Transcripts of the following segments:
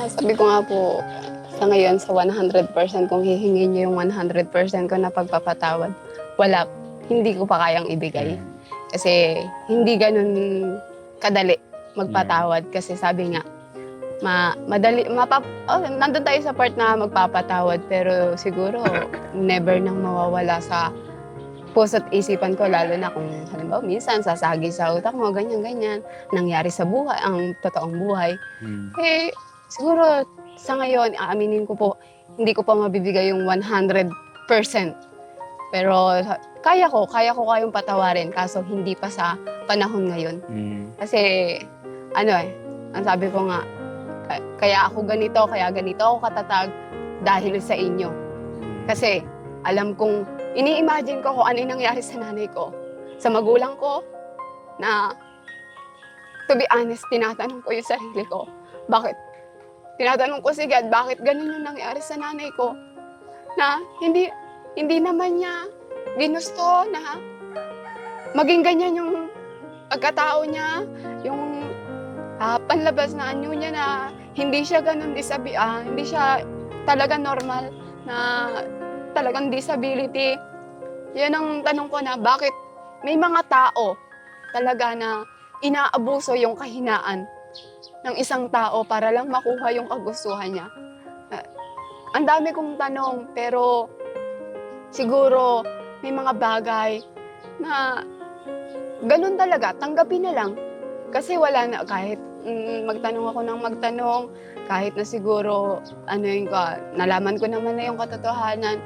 Ah, sabi ko nga po, sa ngayon, sa 100% kung hihingin niyo yung 100% ko na pagpapatawad, wala, hindi ko pa kayang ibigay. Kasi hindi ganun kadali magpatawad. Kasi sabi nga, ma, madali, mapap, oh, nandun tayo sa part na magpapatawad, pero siguro never nang mawawala sa puso't isipan ko, lalo na kung halimbawa minsan sasagi sa utak mo, ganyan-ganyan, nangyari sa buhay, ang totoong buhay. Mm. Eh, siguro sa ngayon, aaminin ko po, hindi ko pa mabibigay yung 100%. Pero kaya ko, kaya ko kayong patawarin, kaso hindi pa sa panahon ngayon. Mm. Kasi, ano eh, ang sabi ko nga, ka- kaya ako ganito, kaya ganito ako katatag dahil sa inyo. Kasi, alam kong, ini-imagine ko kung ano yung nangyari sa nanay ko, sa magulang ko, na, to be honest, tinatanong ko yung sarili ko, bakit? Tinatanong ko si God, bakit ganun yung nangyari sa nanay ko? Na, hindi, hindi naman niya ginusto na maging ganyan yung pagkatao niya, yung ah, panlabas na anyo niya na hindi siya ganun disabi, ah, hindi siya talaga normal na talagang disability. Yan ang tanong ko na bakit may mga tao talaga na inaabuso yung kahinaan ng isang tao para lang makuha yung kagustuhan niya. Ah, ang dami kong tanong pero siguro may mga bagay na ganun talaga, tanggapin na lang. Kasi wala na, kahit mm, magtanong ako ng magtanong, kahit na siguro, ano yung, ka, nalaman ko naman na yung katotohanan,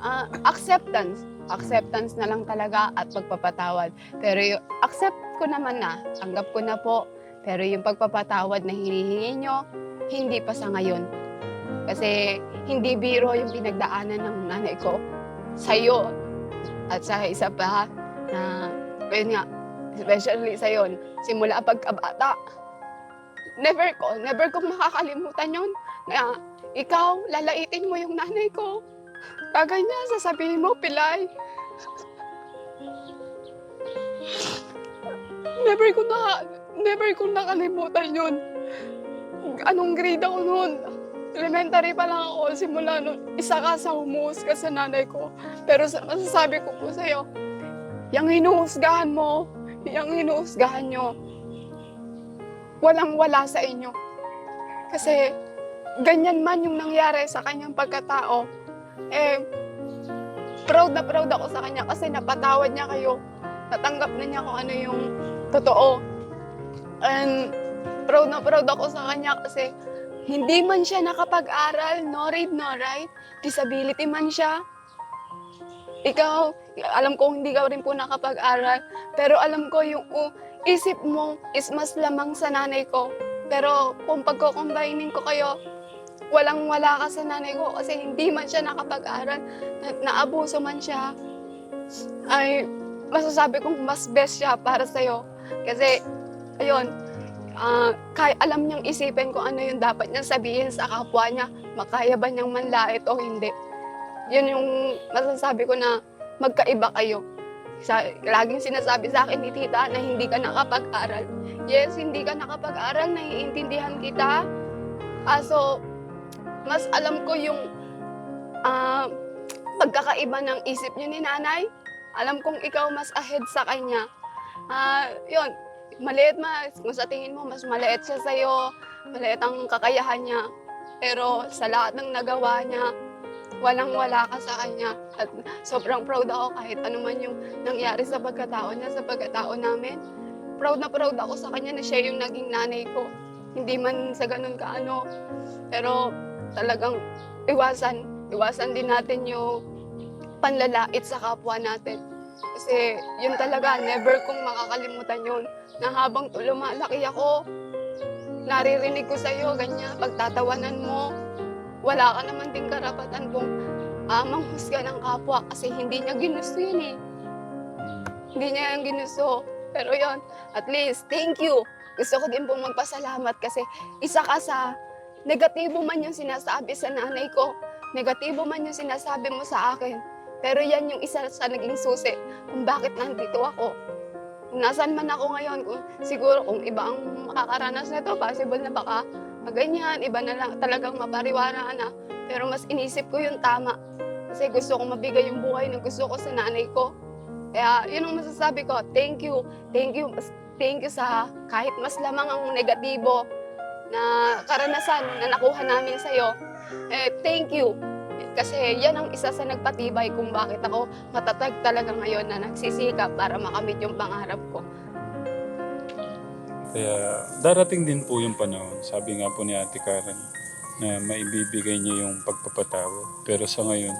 ah, acceptance. Acceptance na lang talaga at pagpapatawad. Pero yung accept ko naman na, tanggap ko na po. Pero yung pagpapatawad na hinihingi nyo, hindi pa sa ngayon. Kasi hindi biro yung pinagdaanan ng nanay ko sa'yo at sa isa pa na, yun nga, especially sa'yo, simula pagkabata, never ko, never kong makakalimutan yun na ikaw, lalaitin mo yung nanay ko. Kaganyan, sasabihin mo, pilay. Never ko na, never ko nakalimutan yun. Anong grade ako noon? Elementary pa lang ako, simula noon, isa ka sa humuhus ka sa nanay ko. Pero sa, masasabi ko po sa'yo, yung hinuhusgahan mo, yung hinuhusgahan nyo, walang wala sa inyo. Kasi ganyan man yung nangyari sa kanyang pagkatao, eh, proud na proud ako sa kanya kasi napatawad niya kayo. Natanggap na niya kung ano yung totoo. And proud na proud ako sa kanya kasi hindi man siya nakapag-aral, no read, no write, disability man siya. Ikaw, alam ko hindi ka rin po nakapag-aral, pero alam ko yung uh, isip mo is mas lamang sa nanay ko. Pero kung pagkukumbainin ko kayo, walang wala ka sa nanay ko kasi hindi man siya nakapag-aral, na, naabuso man siya, ay masasabi kong mas best siya para sa'yo. Kasi, ayun, ah, kay, alam niyang isipin kung ano yung dapat niyang sabihin sa kapwa niya, makaya ba niyang manlait o hindi. Yun yung masasabi ko na magkaiba kayo. Sa, laging sinasabi sa akin ni tita na hindi ka nakapag-aral. Yes, hindi ka nakapag-aral, naiintindihan kita. Kaso, mas alam ko yung ah, pagkakaiba ng isip niyo ni nanay. Alam kong ikaw mas ahead sa kanya. Ah, yun, maliit mas, kung sa tingin mo, mas maliit siya sa'yo, maliit ang kakayahan niya. Pero sa lahat ng nagawa niya, walang wala ka sa kanya. At sobrang proud ako kahit ano man yung nangyari sa pagkatao niya, sa pagkatao namin. Proud na proud ako sa kanya na siya yung naging nanay ko. Hindi man sa ganun kaano. Pero talagang iwasan, iwasan din natin yung panlalait sa kapwa natin. Kasi yun talaga, never kong makakalimutan yun. Na habang lumalaki ako, naririnig ko sa'yo, ganyan, pagtatawanan mo, wala ka naman din karapatan kung ah, manghusga ng kapwa kasi hindi niya ginusto yun eh. Hindi niya yung ginusto. Pero yon at least, thank you. Gusto ko din pong magpasalamat kasi isa ka sa negatibo man yung sinasabi sa nanay ko, negatibo man yung sinasabi mo sa akin. Pero yan yung isa sa naging susi kung bakit nandito ako. Kung nasan man ako ngayon, kung, siguro kung iba ang makakaranas na to, possible na baka ganyan, iba na lang talagang mapariwara na. Pero mas inisip ko yung tama. Kasi gusto ko mabigay yung buhay na gusto ko sa nanay ko. Kaya yun ang masasabi ko, thank you, thank you, thank you sa kahit mas lamang ang negatibo na karanasan na nakuha namin sa'yo. Eh, thank you. Kasi yan ang isa sa nagpatibay kung bakit ako matatag talaga ngayon na nagsisikap para makamit yung pangarap ko. Kaya darating din po yung panahon, sabi nga po ni Ate Karen, na maibibigay niya yung pagpapatawa. Pero sa ngayon,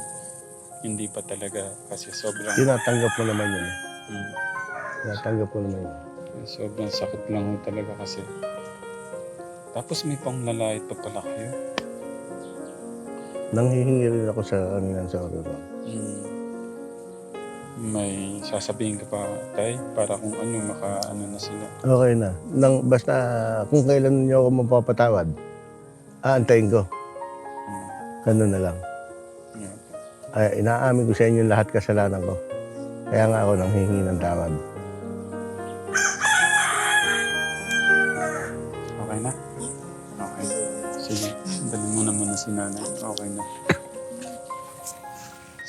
hindi pa talaga kasi sobrang, Tinatanggap mo naman yun. Hmm. Tinatanggap mo naman yun. sobrang sakit lang talaga kasi. Tapos may panglalait pa pala kayo. Nanghihingi rin ako sa kanila sa oras. Hmm. May sasabihin ka pa, tay, para kung ano, maka ano na sila. Okay na. Nang, basta kung kailan niyo ako mapapatawad, aantayin ko. Ganun na lang. Yeah. Ay, inaamin ko sa inyo lahat kasalanan ko. Kaya nga ako nang hihingi ng tawad.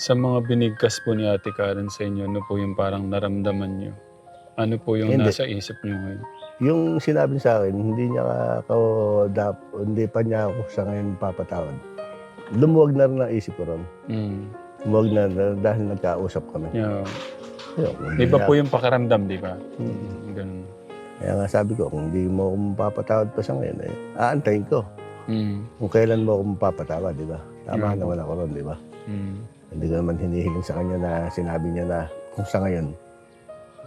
Sa mga binigkas po ni Ate Karen sa inyo, ano po yung parang naramdaman niyo? Ano po yung Hindi. nasa isip niyo ngayon? Yung sinabi sa akin, hindi niya ako, dap, hindi pa niya ako sa ngayon papatawad. Lumuwag na rin ang isip ko ron. Mm. Lumuwag na rin dahil nagkausap kami. Yeah. Ayun, hindi Di ba niya- po yung pakaramdam, di ba? Hmm. Ganun. Kaya nga sabi ko, kung hindi mo ako mapapatawad pa sa ngayon, eh, aantayin ko. Mm. Kung kailan mo ako mapapatawad, di ba? Tama Yeah. naman ako ron, di ba? Mm. Hindi ko naman hinihiling sa kanya na sinabi niya na kung sa ngayon,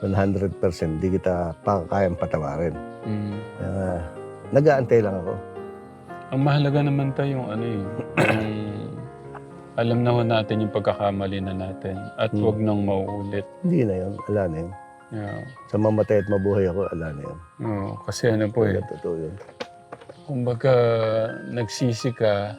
100% di kita pa kayang patawarin. Mm. Nga, nag-aantay lang ako. Ang mahalaga naman tayo yung ano eh, yung alam na ho natin yung pagkakamali na natin at Hmm. wag nang mauulit. Hindi na yun, ala na yun. Yeah. Sa mamatay at mabuhay ako, ala na yun. Oo, kasi ano po eh, totoo yun. kumbaga nagsisi ka,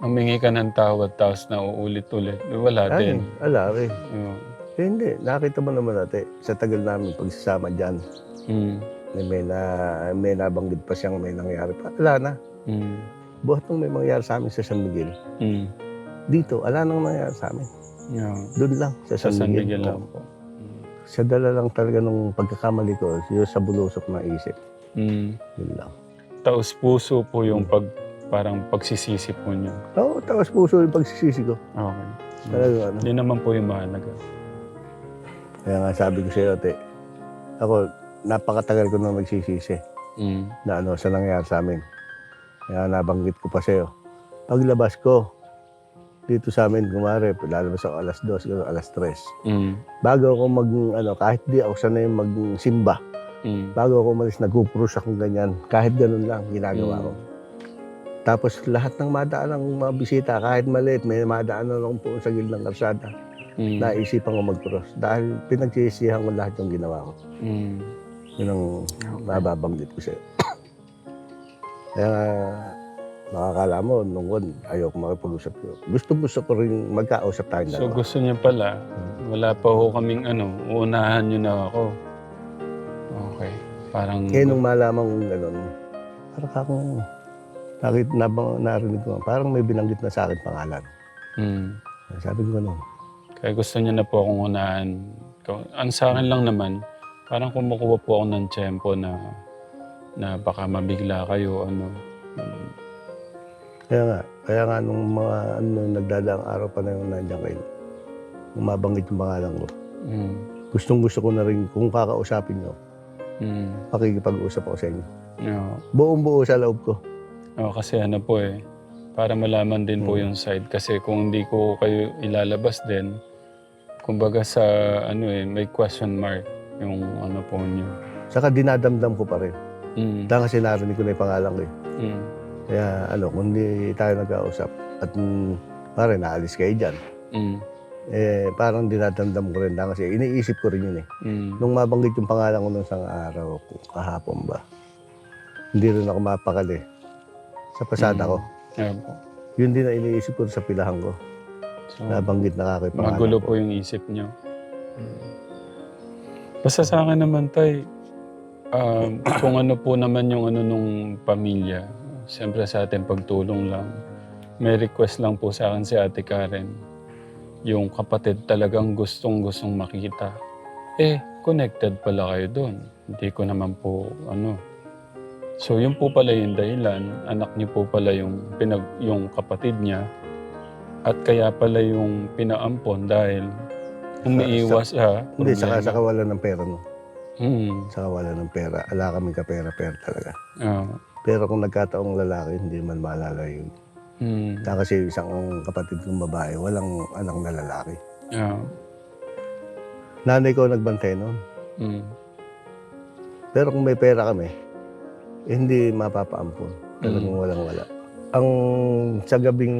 humingi ka ng tawad tapos na uulit-ulit. Wala Ay, din. ala eh. Oo. Eh, hindi, nakita mo naman natin, sa tagal namin pagsasama dyan, Mm. na may, na, may nabanggit pa siyang may nangyari pa. Ala na. Mm. Buhat nung may mangyari sa amin sa San Miguel, Mm. dito, ala nang nangyari sa amin. Yeah. Doon lang, sa Sa San, San Miguel. Miguel lang po. Mm. Sa dala lang talaga nung pagkakamali ko, yung sa bulusok ng isip. Mm. Yun lang. Taos puso po yung pag parang pagsisisi po niyo. Oo, tapos puso yung pagsisisi ko. Okay. Talaga ano. Yun naman po yung mahalaga. Kaya nga sabi ko sa iyo, te, ako, napakatagal ko na magsisisi Mm. na ano, sa nangyari sa amin. Kaya nabanggit ko pa sa iyo. Paglabas ko, dito sa amin, kumare, lalabas ako alas 2, gano'n, alas 3. Mm. Bago ako mag, ano, kahit di ako sanay magsimba, Mm. bago ako umalis, nagkukrus akong ganyan. Kahit ganun lang, ginagawa Mm. ko. Tapos lahat ng madaan ng mga bisita, kahit maliit, may madaan na akong po sa gilid ng karsada. Mm. Naisipan ko mag-cross. Dahil pinagsisihan ko lahat yung ginawa ko. Mm. Yun ang mababanggit ko sa'yo. Kaya makakala mo, nung one, ayaw ko makipag-usap ko. Gusto gusto ko rin magkausap tayong So dalawa. gusto niya pala, wala pa ho kaming ano, uunahan niyo na ako. Okay. Parang... Kaya nung malaman kong gano'n, parang akong nakit, nabang, narinig ko, parang may binanggit na sa akin pangalan. Mm. Sabi ko gano'n, Kaya gusto niya na po akong unahan. Ang sa akin lang naman, parang kumukuha po ako ng tiyempo na na baka mabigla kayo, ano. Mm. Kaya nga, kaya nga nung mga ano, nagdadaang araw pa na yung nandiyan kayo, nung mabanggit yung pangalan ko, Mm. gustong gusto ko na rin, kung kakausapin nyo, Mm. pakikipag-usap ako sa inyo. Yeah. Buong buo sa loob ko. Oh, kasi ano po eh, para malaman din po Mm. yung side. Kasi kung hindi ko kayo ilalabas din, kumbaga sa ano eh, may question mark yung ano po niyo. Saka dinadamdam ko pa rin. Mm. Dahil kasi narinig ko na yung pangalan ko eh. Mm. Kaya ano, kung hindi tayo nagkausap at mm, pare, naalis kayo dyan, Mm. eh parang dinadamdam ko rin. Dahil kasi iniisip ko rin yun eh. Mm. Nung mabanggit yung pangalan ko nung isang araw, kahapon ba, hindi rin ako mapakali sa pasada Mm. ko. Po. Yun din ang iniisip ko sa pilahan ko. So, Nabanggit na ako yung pangalan magulo ko. po yung isip niyo. Basta sa akin naman tay, um, kung ano po naman yung ano nung pamilya, siyempre sa atin pagtulong lang. May request lang po sa akin si Ate Karen. Yung kapatid talagang gustong gustong makita. Eh, connected pala kayo doon. Hindi ko naman po ano. So yun po pala yung dahilan. Anak niyo po pala yung, pinag, yung kapatid niya. At kaya pala yung pinaampon dahil umiiwas sa Hindi, saka sa kawalan ng pera, no? Mm. Sa kawalan ng pera. Ala kaming kapera-pera talaga. Ah. Pero kung nagkataong lalaki, hindi man maalala yun. Mm. Kasi isang kapatid kong babae, walang anak na lalaki. Ah. Nanay ko nagbantay noon. Mm. Pero kung may pera kami, hindi mapapaampon. Talagang Mm. walang wala. Ang sa gabing,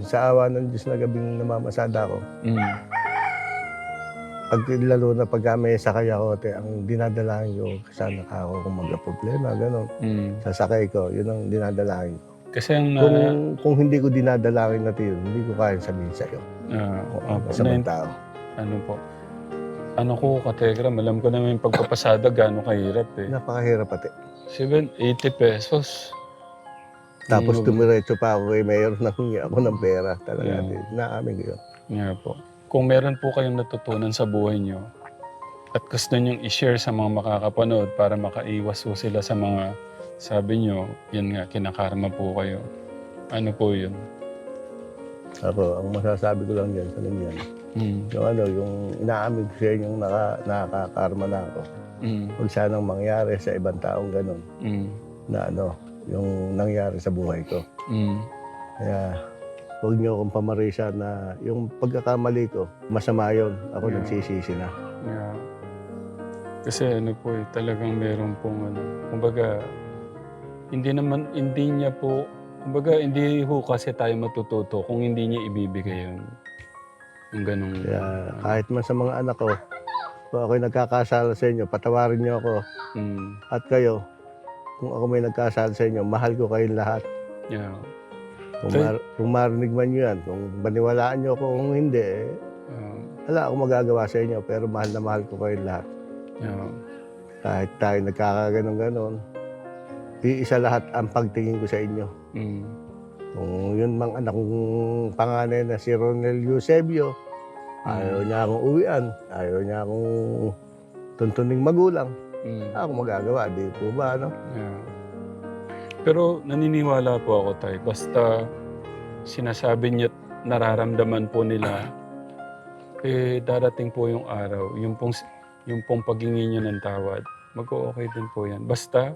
sa awa ng Diyos na gabing namamasada ko, Mm. pag lalo na pag may sakay ako, te, ang dinadalahin ko, sana ka ako kung magka-problema, gano'n. Mm. Sasakay ko, yun ang dinadalahin ko. Kasi ang na... Kung, kung hindi ko dinadalahin na yun, hindi ko kaya sabihin sa'yo. ah, opo, sa na- mga tao. ano po. Ano ko, kategram, alam ko naman yung pagpapasada gano'ng kahirap eh. Napakahirap pati. 7, 80 pesos. Tapos Mm. tumiretso pa ako kay Mayor nang hingi ako ng pera. Talaga, Yeah. yeah. naamin ko yun. Nga po. Kung meron po kayong natutunan sa buhay nyo at gusto nyong i-share sa mga makakapanood para makaiwas po sila sa mga sabi nyo, yan nga, kinakarma po kayo. Ano po yun? Ako, ang masasabi ko lang dyan sa ganyan, Mm. yung ano, yung inaamin ko sa inyo yung naka, nakakarma na ako. Mm. Huwag sanang mangyari sa ibang taong ganun Mm. na ano, yung nangyari sa buhay ko. Mm. Kaya, huwag niyo akong pamarisa na yung pagkakamali ko, masama yun. Ako Yeah. nagsisisi na. Yeah. Kasi ano po eh, talagang meron pong ano, kumbaga, hindi naman, hindi niya po, kumbaga, hindi ho kasi tayo matututo kung hindi niya ibibigay yun. Yung ganong, Kaya kahit man sa mga anak ko, kung ako'y nagkakasala sa inyo, patawarin niyo ako. mm, At kayo, kung ako may nagkasala sa inyo, mahal ko kayong lahat. yeah. Kung, mar- kung marinig man nyo yan, kung baniwalaan nyo ako, kung hindi, eh, Uh, wala akong magagawa sa inyo, pero mahal na mahal ko kayong lahat. yeah. Kahit tayo nagkakaganon-ganon, iisa lahat ang pagtingin ko sa inyo. Mm, Kung yun mang anak kong panganay na si Ronel Eusebio, ayaw niya akong uwian, ayaw niya akong tuntuning magulang, mm, ako magagawa, di po ba, ano? yeah. Pero naniniwala po ako tayo. Basta sinasabi niya, nararamdaman po nila, eh darating po yung araw, yung pong, yung pong paghingi niyo ng tawad, mag-okay din po yan. Basta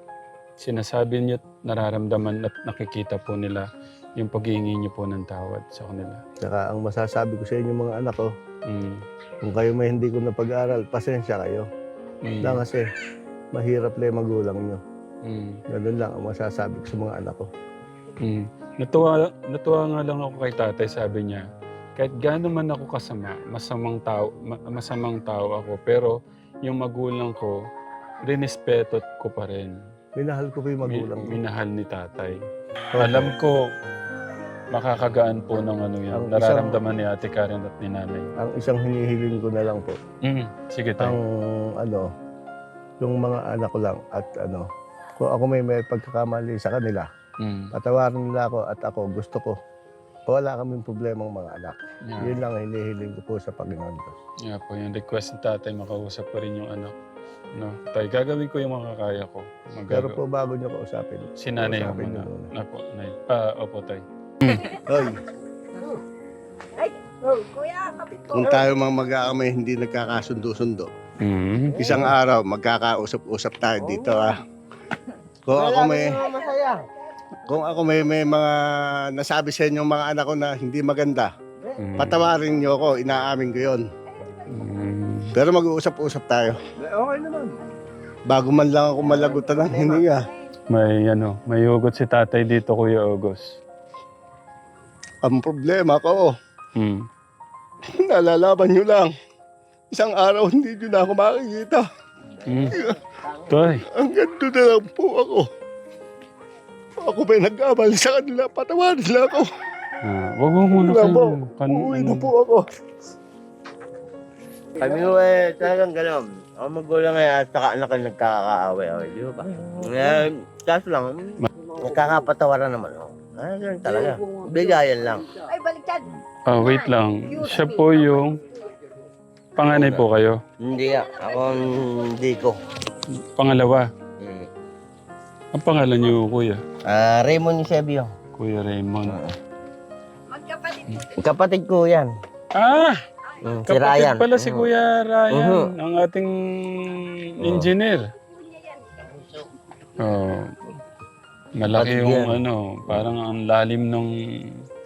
sinasabi niyo, nararamdaman at nakikita po nila yung paghingi niyo po ng tawad sa kanila. Saka ang masasabi ko sa inyo mga anak ko, Mm. kung kayo may hindi ko napag-aral, pasensya kayo. Mm. Lang kasi, mahirap lang yung magulang nyo. Mm. Ganun lang ang masasabi ko sa mga anak ko. Mm. Natuwa, natuwa nga lang ako kay tatay, sabi niya, kahit gaano man ako kasama, masamang tao, ma- masamang tao ako, pero yung magulang ko, rinespeto ko pa rin. Minahal ko pa yung magulang ko. minahal ni tatay. Alam ko, makakagaan po ng ano yan. Ang isang- Nararamdaman ni ate Karen at ni nanay. Ang isang hinihiling ko na lang po, Mm. Sige ang tayo. ano, yung mga anak ko lang at ano, kung ako may may pagkakamali sa kanila, Mm. patawarin nila ako at ako gusto ko. Wala kaming problemang mga anak. Yeah. Yun lang ang hinihiling ko po sa Panginoon ko. Yeah po, yung request ni tatay, makausap pa rin yung anak. No, tay, gagawin ko yung makakaya ko. Pero Magagawa. po bago nyo kausapin, Si nanay yung muna. muna. Apo, nay. Ah, opo, tay. Hoy, Oh, kuya, kapit ko. kung tayo mga mag-aamay hindi nagkakasundo-sundo, Mm. isang araw magkakausap-usap tayo dito ah. Kung ako may masaya. kung ako may may mga nasabi sa inyo mga anak ko na hindi maganda, Mm. patawarin niyo ako, inaamin ko 'yon. Mm. Pero mag-uusap-usap tayo. Okay naman. Bago man lang ako malagutan ng hininga. May ano, may hugot si tatay dito, Kuya August. Ang problema ko, Mm. nalalaban niyo lang. Isang araw hindi niyo na ako makikita. Mm. Tay. Ang ganito na lang po ako. Ako may nag-abal sa kanila, patawarin nila ako. Ah, wag mo muna Wala po. kayo. Kan, Uuwi na ano, po ako. Kami ho eh, talagang gano'n. Ang magulang eh, at saka anak ang nagkakaaway-away, di ba? Eh, kaso lang, Nagkakapatawaran naman. Oh. Ah, ganun talaga. Bigayan lang. Ay, baliktad. Ah, wait lang. Siya po yung panganay po kayo. Hindi ah. Ako hindi ko. Pangalawa. Hmm. Ang pangalan niyo, kuya? Ah, Raymond Eusebio. Kuya Raymond. Magkapatid. Kapatid ko yan. Ah! Hmm, si Kapatid Ryan. pala si Hmm. Kuya Ryan, Mhm. ang ating engineer. Oh. Malaki Kapatid yung yan. ano, parang ang lalim ng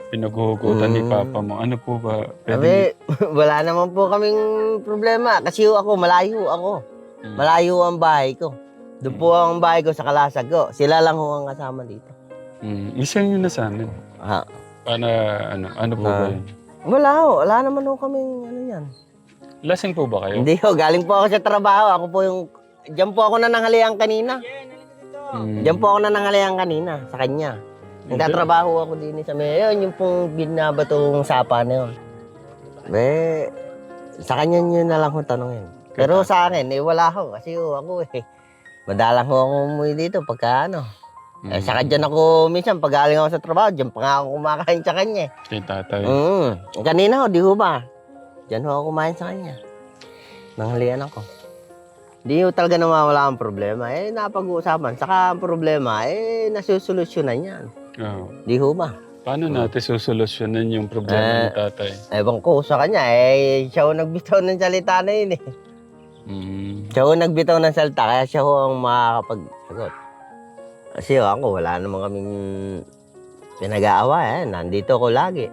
pinaghuhugutan ni Mm. Papa mo. Ano po ba? Sabi, wala naman po kaming problema. Kasi ako, malayo ako. Mm. Malayo ang bahay ko. Doon po ang bahay ko sa Kalasag ko. Sila lang ho ang kasama dito. Mm. Isa yun na sa amin. Ha. Para ano, ano po ba yun? Wala ho. Wala naman ho kaming ano yan. Lasing po ba kayo? Hindi ho. Galing po ako sa trabaho. Ako po yung... Diyan po ako nananghalian kanina. Mm. Diyan po ako nananghalian kanina sa kanya. Nagtatrabaho ako din sa may... Yun, yung pong binabatong sapa na yun. Eh, sa kanya nyo na lang ho tanongin. Pero sa akin, eh, wala ho. Kasi ho, ako eh. Madalang ho ako umuwi dito pagka ano. Mm. Eh, saka dyan ako, minsan pag galing ako sa trabaho, dyan pa nga ako kumakain sa kanya. Kay tatay. Mm. Kanina ho, di ho ba? Dyan ho ako kumain sa kanya. Nanghalian ako. Di ho talaga nawawala ang problema. Eh, napag-uusapan. Saka ang problema, eh, nasusolusyonan yan. Oh. Di ho ba? Paano natin susolusyonan yung problema ni Eh. tatay? Ewan ko sa kanya, eh, siya ho nagbitaw ng salita na yun eh. Mm. Siya ho nagbitaw ng salita, kaya siya ho ang makakapagsagot. Kasi ho, ako, wala naman kaming pinag-aawa eh. Nandito ako lagi.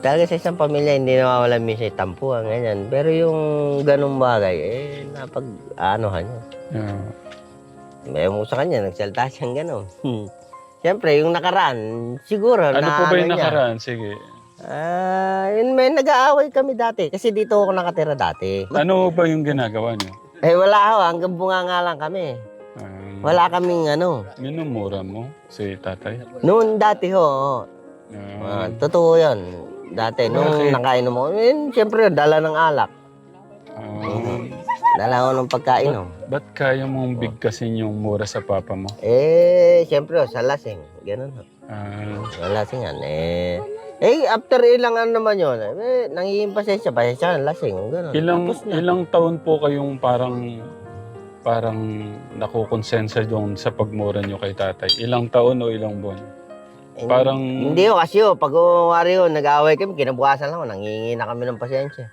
Talaga sa isang pamilya, hindi nawawala minsan tampuhan, ganyan. Pero yung ganung bagay, eh, napag, anohan yun. Yeah. May mo sa kanya, nagsalita siyang gano'n. Siyempre, yung nakaraan, siguro Ano na po ba yung niya. nakaraan? Sige. Ah, yun, may nag-aaway kami dati. Kasi dito ako nakatira dati. Ano ba yung ginagawa niyo? Eh, wala ho. Hanggang bunga nga lang kami. Um, Wala kaming ano. Minumura mo si tatay? Noon dati ho. Ah, ah, totoo yan. Dati, nung Bakit? nakainom mo. Eh, siyempre, dala ng alak. ah, Dala ko ng pagkainom. ba't kaya mong bigkasin yung mura sa papa mo? Eh, siyempre, sa lasing. Ganun ho. Ah, Sa lasing yan. Eh, eh, after ilang ano naman yun, eh, nangingin pasensya, pasensya, lasing. Ganun. ilang Tapos na. ilang taon po kayong parang parang nakukonsensya doon sa pagmura nyo kay tatay? Ilang taon o ilang buwan? Eh, Parang Hindi ho, kasi ho, pag umari ho, nag-aaway kami, kinabukasan lang ho, nangingi na kami ng pasensya.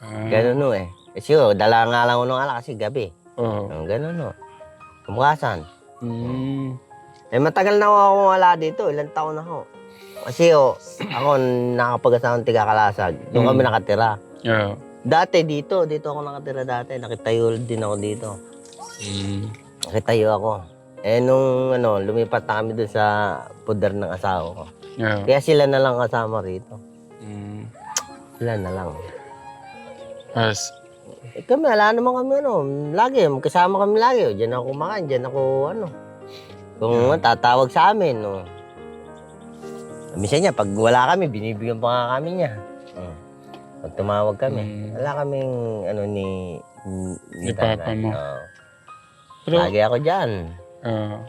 ah, Ganun ho eh. Kasi ho, dala nga lang ho ng alak kasi gabi. oh, Oh, ganun ho. Kumukasan. mm, Eh, matagal na ako wala dito. Ilang taon na ho. Kasi ho, ako nakapag-asawa ng tiga-kalasag. Doon kami Mm. nakatira. yeah, Dati dito, dito ako nakatira dati. Nakitayo din ako dito. Mm, Nakitayo ako. Eh, nung ano, lumipat na kami doon sa puder ng asawa ko. yeah, Kaya sila na lang kasama rito. mm. Sila na lang. As, Eh, kami, wala naman kami ano. Lagi, magkasama kami lagi. oh. Diyan ako kumakain, diyan ako ano. Kung tatawag sa amin, no. Minsan niya, pag wala kami, binibigyan pa nga kami niya. Oh. Pag tumawag kami, Mm. wala kaming ano ni... Ni papa mo. Oo. Pero, Lagi ako dyan. ah,